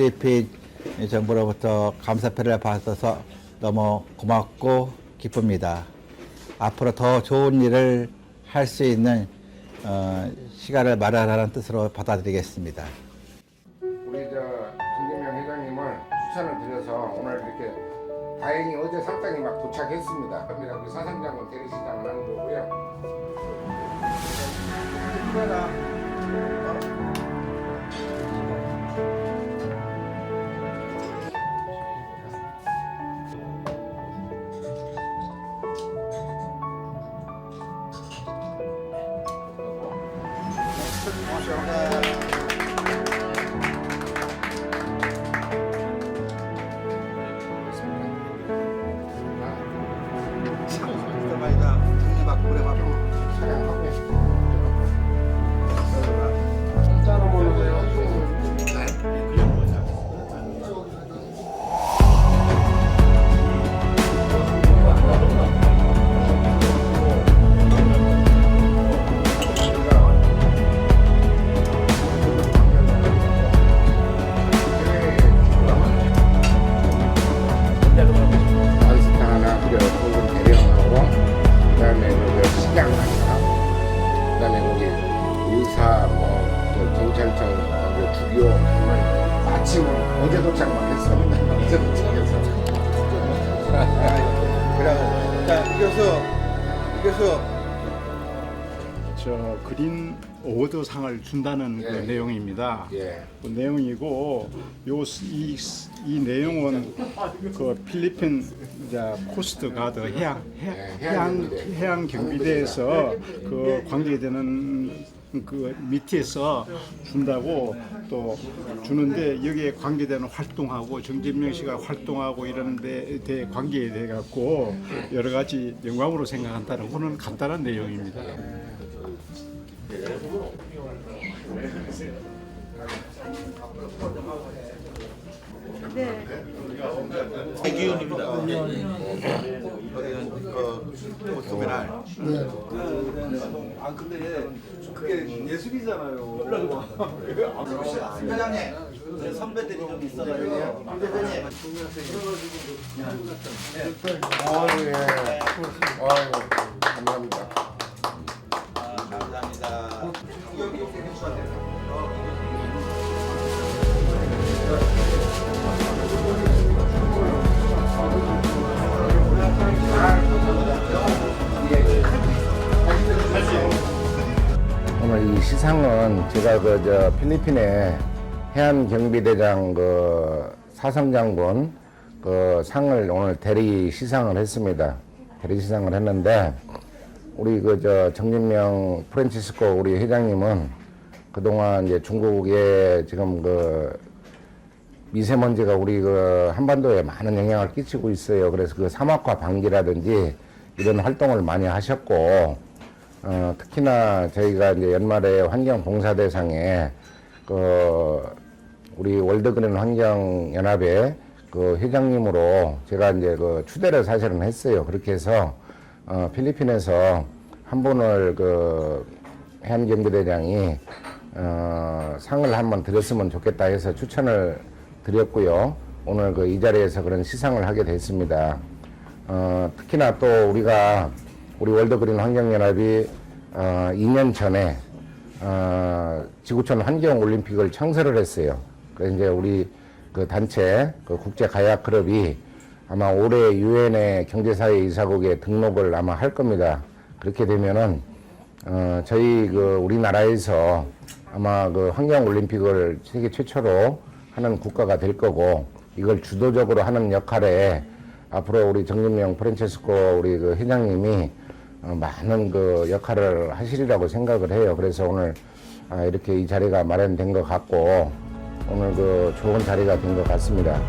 필리핀 정부로부터 감사패를 받아서 너무 고맙고 기쁩니다. 앞으로 더 좋은 일을 할 수 있는 어, 시간을 마련하라는 뜻으로 받아들이겠습니다. 우리 저 김진명 회장님을 추천을 드려서 오늘 이렇게 다행히 어제 상장이 막 도착했습니다. 그럽니다. 우리 사상장군 대리시장을 하는 거고요. Maşallah. 경찰청 그 주교 정말 마침 어제 도착만 했습니다 어제 도착해서 그럼 자 이교수 이교수. 저 그린 오더상을 준다는 예. 그 내용입니다. 예. 그 내용이고 요이 이 내용은 그 필리핀 이제 코스트 가드 해양 해, 예, 해양 해양경비대. 해양 경비대에서 그 관계되는 그 밑에서 준다고 또 주는데 여기에 관계되는 활동하고 정진명 씨가 활동하고 이런 데 대해 관계에 대해 갖고 여러 가지 영광으로 생각한다는 그런 간단한 내용입니다. 대기훈입니다. 거기는 그 보스메날. 아 근데 그게 예술이잖아요. 회장님, 선배들이 좀 있어가지고. 아유 예 아유 시상은 제가 그 저 필리핀의 해안 경비대장 그 사성 장군 그 상을 오늘 대리 시상을 했습니다. 대리 시상을 했는데 우리 그 저 정진명 프란치스코 우리 회장님은 그동안 이제 중국에 지금 그 미세먼지가 우리 그 한반도에 많은 영향을 끼치고 있어요. 그래서 그 사막화 방지라든지 이런 활동을 많이 하셨고, 어, 특히나 저희가 이제 연말에 환경봉사대상에 그 우리 월드그린 환경연합의 그 회장님으로 제가 이제 그 추대를 사실은 했어요. 그렇게 해서 어, 필리핀에서 한 분을 그 해안 경비대장이 어, 상을 한번 드렸으면 좋겠다 해서 추천을 드렸고요. 오늘 그 이 자리에서 그런 시상을 하게 됐습니다. 어, 특히나 또 우리가 우리 월드그린 환경연합이 어, 2년 전에 어, 지구촌 환경올림픽을 창설을 했어요. 그래서 이제 우리 그 단체 그 국제 가약 클럽이 아마 올해 유엔의 경제사회 이사국에 등록을 아마 할 겁니다. 그렇게 되면은 어, 저희 그 우리나라에서 아마 그 환경 올림픽을 세계 최초로 하는 국가가 될 거고 이걸 주도적으로 하는 역할에 앞으로 우리 정진명 프란체스코 우리 그 회장님이 어, 많은 그 역할을 하시리라고 생각을 해요. 그래서 오늘 아, 이렇게 이 자리가 마련된 것 같고 오늘 그 좋은 자리가 된 것 같습니다.